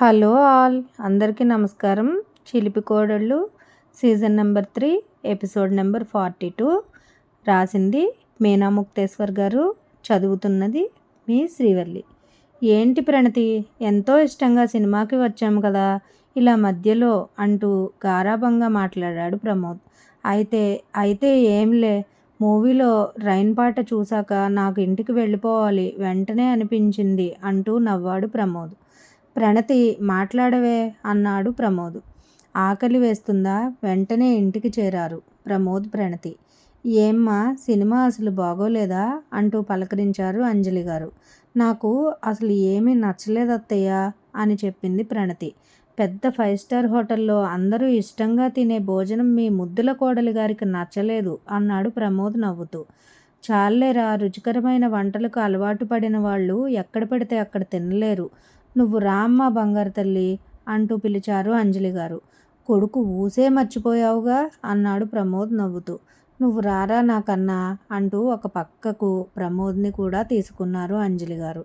Hello all. అందరికీ నమస్కారం. చిలిపి కోడళ్ళు season number three episode number forty two. రాసింది మీనా ముక్తేశ్వర్ గారు. చదువుతున్నది మీ శ్రీవల్లి. ఏంటి ప్రణతి? ఎంతో ఇష్టంగా సినిమాకి వచ్చాము కదా. ఇలా మధ్యలో అంటూ గారాభంగా మాట్లాడాడు ప్రమోద్. అయితే అయితే ఏంలే? మూవీలో రైన్ పాట చూశాక నాకు ఇంటికి వెళ్ళిపోవాలి వెంటనే అనిపించింది అంటూ నవ్వాడు ప్రమోద్. ప్రణతి మాట్లాడవే అన్నాడు ప్రమోద్. ఆకలి వేస్తుందా? వెంటనే ఇంటికి చేరారు ప్రమోద్ ప్రణతి. ఏమ్మా సినిమా అసలు బాగోలేదా? అంటూ పలకరించారు అంజలి గారు. నాకు అసలు ఏమీ నచ్చలేదు అత్తయ్య అని చెప్పింది ప్రణతి. పెద్ద ఫైవ్ స్టార్ హోటల్లో అందరూ ఇష్టంగా తినే భోజనం మీ ముద్దుల కోడలి గారికి నచ్చలేదు అన్నాడు ప్రమోద్ నవ్వుతూ. చాలేరా రుచికరమైన వంటలకు అలవాటు పడిన వాళ్ళు ఎక్కడ పడితే అక్కడ తినలేరు. నువ్వు రామ్మ బంగారు తల్లి అంటూ పిలిచారు అంజలి గారు. కొడుకు ఊసే మర్చిపోయావుగా అన్నాడు ప్రమోద్ నవ్వుతూ. నువ్వు రారా నాకన్నా అంటూ ఒక పక్కకు ప్రమోద్ని కూడా తీసుకున్నారు అంజలి గారు.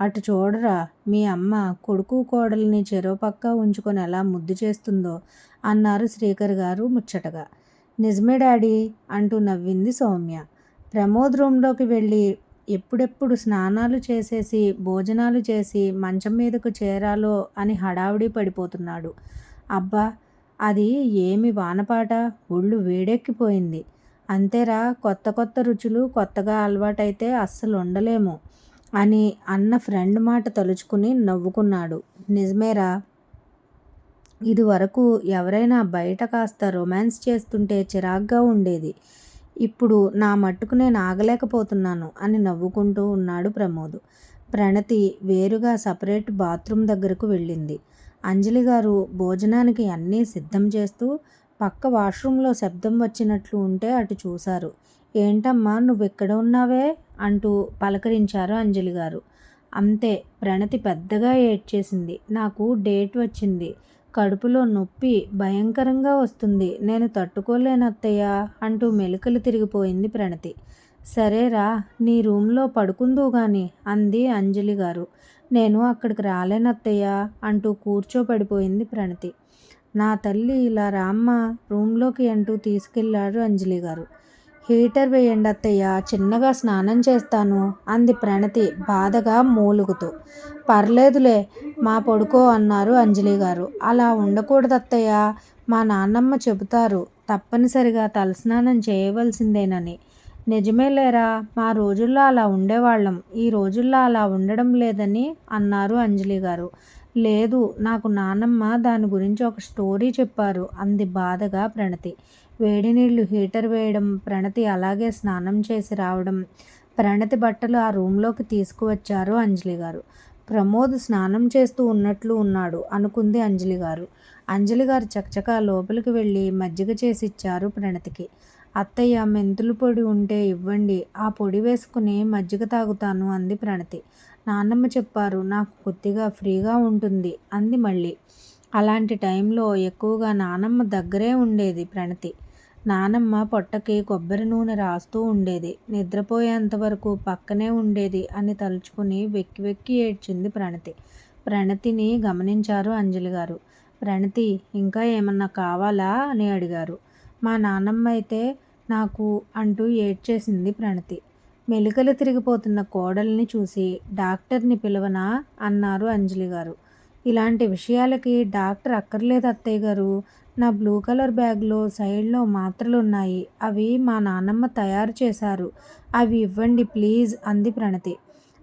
అటు చూడరా మీ అమ్మ కొడుకు కోడల్ని చెరో పక్క ఉంచుకొని ఎలా ముద్దు చేస్తుందో అన్నారు శ్రీకర్ గారు ముచ్చటగా. నిజమే డాడీ అంటూ నవ్వింది సౌమ్య. ప్రమోద్ రూమ్లోకి వెళ్ళి ఎప్పుడెప్పుడు స్నానాలు చేసేసి భోజనాలు చేసి మంచం మీదకు చేరాలో అని హడావుడి పడిపోతున్నాడు. అబ్బా అది ఏమి వానపాట? ఒళ్ళు వేడెక్కిపోయింది. అంతేరా కొత్త కొత్త రుచులు కొత్తగా అలవాటైతే అస్సలు ఉండలేము అని అన్న ఫ్రెండ్ మాట తలుచుకుని నవ్వుకున్నాడు. నిజమేరా? ఇదివరకు ఎవరైనా బయట కాస్త రొమాన్స్ చేస్తుంటే చిరాగ్గా ఉండేది. ఇప్పుడు నా మట్టుకు నేను ఆగలేకపోతున్నాను అని నవ్వుకుంటూ ఉన్నాడు ప్రమోద్. ప్రణతి వేరుగా సపరేట్ బాత్రూమ్ దగ్గరకు వెళ్ళింది. అంజలి గారు భోజనానికి అన్నీ సిద్ధం చేస్తూ పక్క వాష్రూమ్లో శబ్దం వచ్చినట్లు ఉంటే అటు చూశారు. ఏంటమ్మా నువ్వు ఎక్కడ ఉన్నావే? అంటూ పలకరించారు అంజలి గారు. అంతే ప్రణతి పెద్దగా ఏడ్చేసింది. నాకు డేట్ వచ్చింది. కడుపులో నొప్పి భయంకరంగా వస్తుంది. నేను తట్టుకోలేను అత్తయ్య అంటూ మెలికలు తిరిగిపోయింది ప్రణతి. సరేరా నీ రూమ్లో పడుకుందువు గాని అంది అంజలి గారు. నేను అక్కడికి రాలేనత్తయ్య అంటూ కూర్చోబడిపోయింది ప్రణతి. నా తల్లి ఇలా రామ్మ రూమ్లోకి అంటూ తీసుకెళ్ళారు అంజలి గారు. హీటర్ వేయండి అత్తయ్య చిన్నగా స్నానం చేస్తాను అంది ప్రణతి బాధగా మూలుగుతూ. పర్లేదులే మా పొడుకో అన్నారు అంజలి గారు. అలా ఉండకూడదు అత్తయ్య మా నాన్నమ్మ చెబుతారు తప్పనిసరిగా తలస్నానం చేయవలసిందేనని. నిజమే లేరా మా రోజుల్లో అలా ఉండేవాళ్ళం ఈ రోజుల్లో అలా ఉండడం లేదని అన్నారు అంజలి గారు. లేదు నాకు నానమ్మ దాని గురించి ఒక స్టోరీ చెప్పారు అంది బాధగా ప్రణతి. వేడి నీళ్ళు హీటర్ వేయడం ప్రణతి అలాగే స్నానం చేసి రావడం ప్రణతి బట్టలు ఆ రూమ్లోకి తీసుకువచ్చారు అంజలి గారు. ప్రమోద్ స్నానం చేస్తూ ఉన్నట్లు ఉన్నాడు అనుకుంది అంజలి గారు. అంజలి గారు చకచకా లోపలికి వెళ్ళి మజ్జిగ చేసి ఇచ్చారు ప్రణతికి. అత్తయ్య మెంతుల పొడి ఉంటే ఇవ్వండి ఆ పొడి వేసుకుని మజ్జిగ తాగుతాను అంది ప్రణతి. నాన్నమ్మ చెప్పారు నాకు కొద్దిగా ఫ్రీగా ఉంటుంది అంది మళ్ళీ. అలాంటి టైంలో ఎక్కువగా నానమ్మ దగ్గరే ఉండేది ప్రణతి. నానమ్మ పొట్టకి కొబ్బరి నూనె రాస్తూ ఉండేది. నిద్రపోయేంత వరకు పక్కనే ఉండేది అని తలుచుకుని వెక్కి వెక్కి ఏడ్చింది ప్రణతి. ప్రణతిని గమనించారు అంజలి గారు. ప్రణతి ఇంకా ఏమన్నా కావాలా? అని అడిగారు. మా నానమ్మ అయితే నాకు అంటూ ఏడ్చేసింది ప్రణతి. మెలికలు తిరిగిపోతున్న కోడల్ని చూసి డాక్టర్ని పిలవనా? అన్నారు అంజలి గారు. ఇలాంటి విషయాలకి డాక్టర్ అక్కర్లేదు అత్తయ్య గారు. నా బ్లూ కలర్ బ్యాగ్లో సైడ్లో మాత్రలు ఉన్నాయి అవి మా నాన్నమ్మ తయారు చేశారు. అవి ఇవ్వండి ప్లీజ్ అంది ప్రణతి.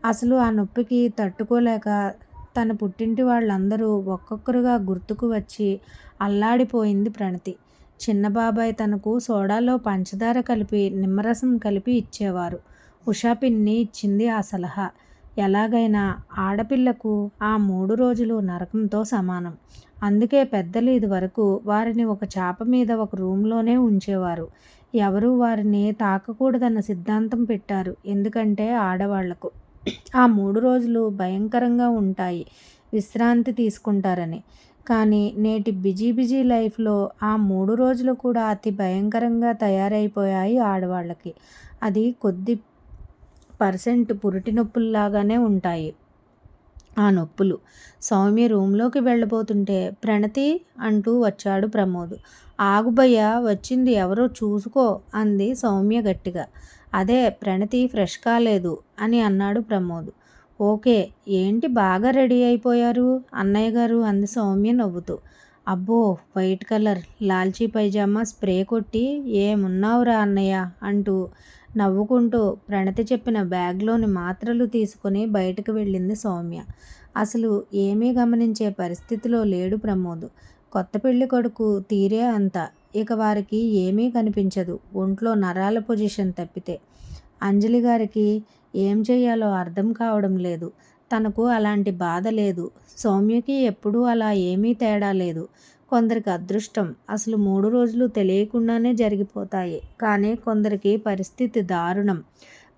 అసలు ఆ నొప్పికి తట్టుకోలేక తన పుట్టింటి వాళ్ళందరూ ఒక్కొక్కరుగా గుర్తుకు వచ్చి అల్లాడిపోయింది ప్రణతి. చిన్న బాబాయ్ తనకు సోడాలో పంచదార కలిపి నిమ్మరసం కలిపి ఇచ్చేవారు. ఉషా పిన్ని ఇచ్చింది ఆ సలహా. ఎలాగైనా ఆడపిల్లకు ఆ మూడు రోజులు నరకంతో సమానం. అందుకే పెద్దలు ఇదివరకు వారిని ఒక చాప మీద ఒక రూమ్లోనే ఉంచేవారు. ఎవరు వారిని తాకకూడదన్న సిద్ధాంతం పెట్టారు. ఎందుకంటే ఆడవాళ్ళకు ఆ మూడు రోజులు భయంకరంగా ఉంటాయి. విశ్రాంతి తీసుకుంటారని. కానీ నేటి బిజీ బిజీ లైఫ్లో ఆ మూడు రోజులు కూడా అతి భయంకరంగా తయారైపోయాయి ఆడవాళ్ళకి. అది కొద్ది పర్సెంట్ పురిటి నొప్పుల్లాగానే ఉంటాయి. ఆ నొప్పులు సౌమ్య రూమ్లోకి వెళ్ళబోతుంటే ప్రణతి అంటూ వచ్చాడు ప్రమోద్. ఆగుబయ్య వచ్చింది ఎవరో చూసుకో అంది సౌమ్య గట్టిగా. అదే ప్రణతి ఫ్రెష్ కాలేదు అని అన్నాడు ప్రమోద్. ఓకే ఏంటి బాగా రెడీ అయిపోయారు? అన్నయ్య గారు అంది సౌమ్య నవ్వుతూ. అబ్బో వైట్ కలర్ లాల్చీ పైజామా స్ప్రే కొట్టి ఏమున్నావురా అన్నయ్య అంటూ నవ్వుకుంటూ ప్రణతి చెప్పిన బ్యాగ్లోని మాత్రలు తీసుకుని బయటకు వెళ్ళింది సౌమ్య. అసలు ఏమీ గమనించే పరిస్థితిలో లేడు ప్రమోద్. కొత్త పెళ్ళి కొడుకు తీరే అంత ఇక వారికి ఏమీ కనిపించదు. ఒంట్లో నరాల పొజిషన్ తప్పితే. అంజలి గారికి ఏం చేయాలో అర్థం కావడం లేదు. తనకు అలాంటి బాధ లేదు. సౌమ్యకి ఎప్పుడూ అలా ఏమీ తేడా లేదు. కొందరికి అదృష్టం. అసలు మూడు రోజులు తెలియకుండానే జరిగిపోతాయి. కానీ కొందరికి పరిస్థితి దారుణం.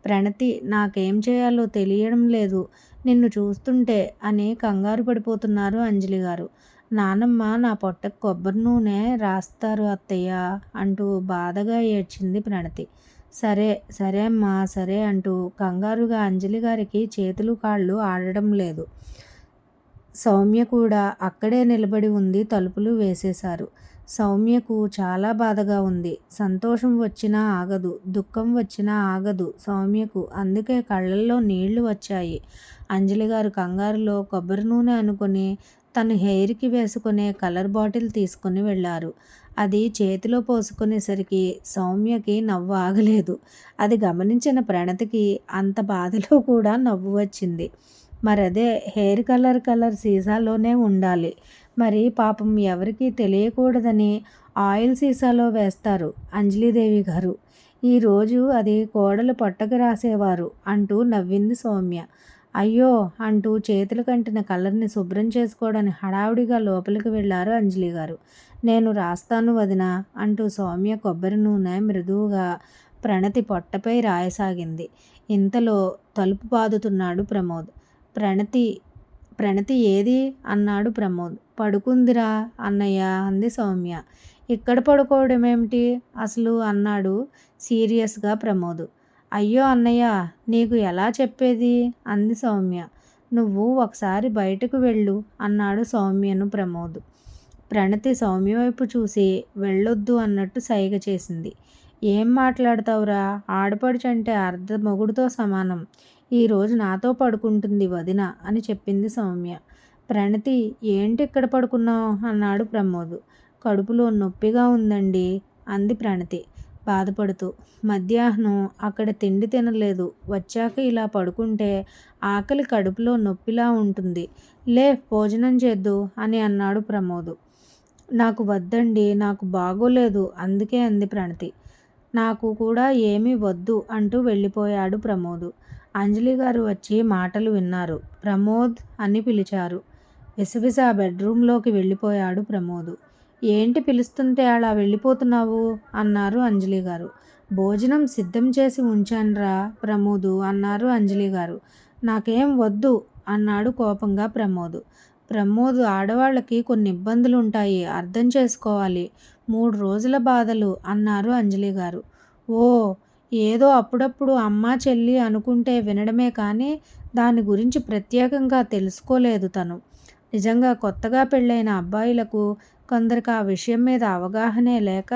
ప్రణతి నాకేం చేయాలో తెలియడం లేదు. నిన్ను చూస్తుంటే అని కంగారు పడిపోతున్నారు అంజలి గారు. నానమ్మ నా పొట్టకు కొబ్బరి నూనె రాస్తారు అత్తయ్య అంటూ బాధగా ఏడ్చింది ప్రణతి. సరే సరే అమ్మా సరే అంటూ కంగారుగా అంజలి గారికి చేతులు కాళ్ళు ఆడడం లేదు. సౌమ్య కూడా అక్కడే నిలబడి ఉంది తలుపులు వేసేశారు. సౌమ్యకు చాలా బాధగా ఉంది. సంతోషం వచ్చినా ఆగదు దుఃఖం వచ్చినా ఆగదు సౌమ్యకు. అందుకే కళ్ళల్లో నీళ్ళు వచ్చాయి. అంజలి గారు కంగారులో కొబ్బరి నూనె అనుకుని తను హెయిర్కి వేసుకునే కలర్ బాటిల్ తీసుకుని వెళ్ళారు. అది చేతిలో పోసుకునేసరికి సౌమ్యకి నవ్వు ఆగలేదు. అది గమనించిన ప్రణతికి అంత బాధలో కూడా నవ్వు వచ్చింది. మరి అదే హెయిర్ కలర్ కలర్ సీసాలోనే ఉండాలి. మరి పాపం ఎవరికీ తెలియకూడదని ఆయిల్ సీసాలో వేస్తారు అంజలిదేవి గారు. ఈరోజు అది కోడలు పొట్టకు రాసేవారు అంటూ నవ్వింది సౌమ్య. అయ్యో అంటూ చేతులు కంటిన కలర్ని శుభ్రం చేసుకోవడానికి హడావుడిగా లోపలికి వెళ్ళారు అంజలి గారు. నేను రాస్తాను వదిన అంటూ సౌమ్య కొబ్బరి నూనె మృదువుగా ప్రణతి పొట్టపై రాయసాగింది. ఇంతలో తలుపు బాదుతున్నాడు ప్రమోద్. ప్రణతి ప్రణతి ఏది? అన్నాడు ప్రమోద్. పడుకుందిరా అన్నయ్య అంది సౌమ్య. ఇక్కడ పడుకోవడం ఏమిటి అసలు అన్నాడు సీరియస్గా ప్రమోద్. అయ్యో అన్నయ్య నీకు ఎలా చెప్పేది? అంది సౌమ్య. నువ్వు ఒకసారి బయటకు వెళ్ళు అన్నాడు సౌమ్యను ప్రమోద్. ప్రణతి సౌమ్య వైపు చూసి వెళ్ళొద్దు అన్నట్టు సైగ చేసింది. ఏం మాట్లాడతావురా? ఆడపడుచంటే అర్ధ మొగుడుతో సమానం. ఈరోజు నాతో పడుకుంటుంది వదిన అని చెప్పింది సౌమ్య. ప్రణతి ఏంటి ఇక్కడ పడుకున్నావు? అన్నాడు ప్రమోద్. కడుపులో నొప్పిగా ఉందండి అంది ప్రణతి. బాధపడుతూ. మధ్యాహ్నం అక్కడ తిండి తినలేదు. వచ్చాక ఇలా పడుకుంటే ఆకలి కడుపులో నొప్పిలా ఉంటుంది. లే భోజనం చేద్దు అని అన్నాడు ప్రమోద్. నాకు వద్దండి నాకు బాగోలేదు అందుకే అంది ప్రణతి. నాకు కూడా ఏమీ వద్దు అంటూ వెళ్ళిపోయాడు ప్రమోద్. అంజలి గారు వచ్చి మాటలు విన్నారు. ప్రమోద్ అని పిలిచారు. విసవిస బెడ్రూమ్లోకి వెళ్ళిపోయాడు ప్రమోద్. ఏంటి పిలుస్తుంటే అలా వెళ్ళిపోతున్నావు? అన్నారు అంజలి గారు. భోజనం సిద్ధం చేసి ఉంచానురా ప్రమోదు అన్నారు అంజలి గారు. నాకేం వద్దు అన్నాడు కోపంగా ప్రమోద్. ప్రమోద్ ఆడవాళ్ళకి కొన్ని ఇబ్బందులు ఉంటాయి అర్థం చేసుకోవాలి. మూడు రోజుల బాధలు అన్నారు అంజలి గారు. ఓ ఏదో అప్పుడప్పుడు అమ్మ చెల్లి అనుకుంటే వినడమే కానీ దాని గురించి ప్రత్యేకంగా తెలుసుకోలేదు తను. నిజంగా కొత్తగా పెళ్ళైన అబ్బాయిలకు కొందరికి ఆ విషయం మీద అవగాహనే లేక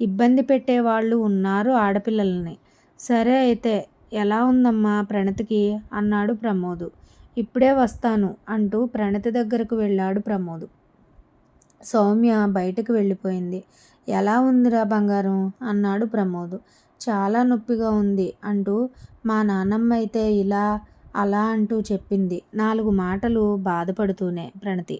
ఇబ్బంది పెట్టేవాళ్ళు ఉన్నారు ఆడపిల్లల్ని. సరే అయితే ఎలా ఉందమ్మా ప్రణతికి? అన్నాడు ప్రమోద్. ఇప్పుడే వస్తాను అంటూ ప్రణతి దగ్గరకు వెళ్ళాడు ప్రమోద్. సౌమ్య బయటకు వెళ్ళిపోయింది. ఎలా ఉందిరా బంగారం? అన్నాడు ప్రమోద్. చాలా నొప్పిగా ఉంది అంటూ మా నాన్నమ్మ అయితే ఇలా అలా అంటూ చెప్పింది. నాలుగు మాటలు బాధపడుతూనే ప్రణతి.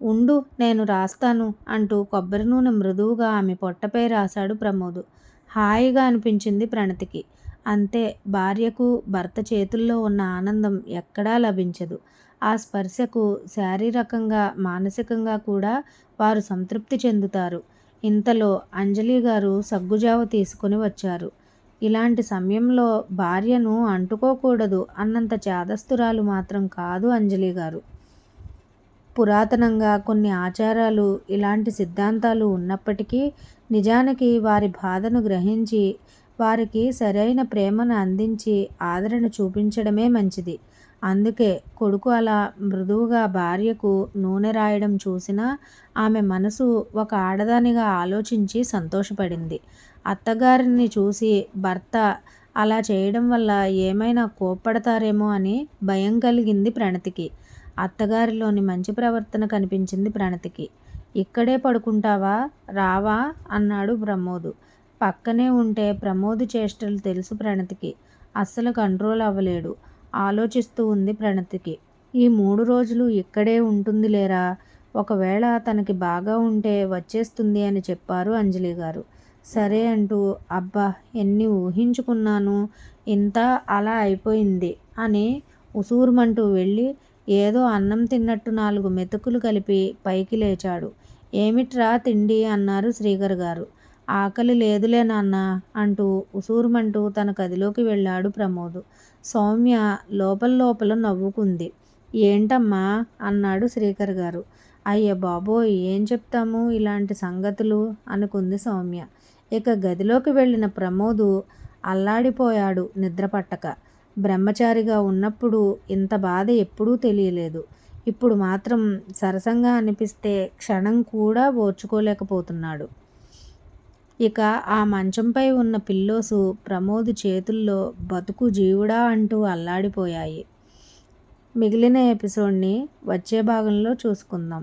ఉండు నేను రాస్తాను అంటూ కొబ్బరి నూనె మృదువుగా ఆమె పొట్టపై రాశాడు ప్రమోద్. హాయిగా అనిపించింది ప్రణతికి. అంతే భార్యకు భర్త చేతుల్లో ఉన్న ఆనందం ఎక్కడా లభించదు. ఆ స్పర్శకు శారీరకంగా మానసికంగా కూడా వారు సంతృప్తి చెందుతారు. ఇంతలో అంజలి గారు సగ్గుజావ తీసుకుని వచ్చారు. ఇలాంటి సమయంలో భార్యను అంటుకోకూడదు అన్నంత చాదస్తురాలు మాత్రం కాదు అంజలి గారు. పురాతనంగా కొన్ని ఆచారాలు ఇలాంటి సిద్ధాంతాలు ఉన్నప్పటికీ నిజానికి వారి బాధను గ్రహించి వారికి సరైన ప్రేమను అందించి ఆదరణ చూపించడమే మంచిది. అందుకే కొడుకు అలా మృదువుగా భార్యకు నూనె రాయడం చూసినా ఆమె మనసు ఒక ఆడదానిగా ఆలోచించి సంతోషపడింది. అత్తగారిని చూసి భర్త అలా చేయడం వల్ల ఏమైనా కోప్పడతారేమో అని భయం కలిగింది ప్రణతికి. అత్తగారిలోని మంచి ప్రవర్తన కనిపించింది ప్రణతికి. ఇక్కడే పడుకుంటావా? రావా? అన్నాడు ప్రమోదు. పక్కనే ఉంటే ప్రమోద్ చేష్టలు తెలుసు ప్రణతికి. అస్సలు కంట్రోల్ అవ్వలేడు. ఆలోచిస్తూ ఉంది ప్రణతికి. ఈ మూడు రోజులు ఇక్కడే ఉంటుంది లేరా? ఒకవేళ తనకి బాగా ఉంటే వచ్చేస్తుంది అని చెప్పారు అంజలి గారు. సరే అంటూ అబ్బా ఎన్ని ఊహించుకున్నాను ఇంత అలా అయిపోయింది అని ఉసూరుమంటూ వెళ్ళి ఏదో అన్నం తిన్నట్టు నాలుగు మెతుకులు కలిపి పైకి లేచాడు. ఏమిట్రా తిండి? అన్నారు శ్రీగర్ గారు. ఆకలి లేదులే నాన్న అంటూ ఉసూరుమంటూ తన గదిలోకి వెళ్ళాడు ప్రమోద్. సౌమ్య లోపల లోపల నవ్వుకుంది. ఏంటమ్మా? అన్నాడు శ్రీకర్ గారు. అయ్య బాబోయ్ ఏం చెప్తాము ఇలాంటి సంగతులు? అనుకుంది సౌమ్య. ఇక గదిలోకి వెళ్ళిన ప్రమోదు అల్లాడిపోయాడు నిద్రపట్టక. బ్రహ్మచారిగా ఉన్నప్పుడు ఇంత బాధ ఎప్పుడూ తెలియలేదు. ఇప్పుడు మాత్రం సరసంగా అనిపిస్తే క్షణం కూడా ఓర్చుకోలేకపోతున్నాడు. ఇక ఆ మంచంపై ఉన్న పిల్లోసు ప్రమోద్ చేతుల్లో బతుకు జీవుడా అంటూ అల్లాడిపోయాయి. మిగిలిన ఎపిసోడ్ని వచ్చే భాగంలో చూసుకుందాం.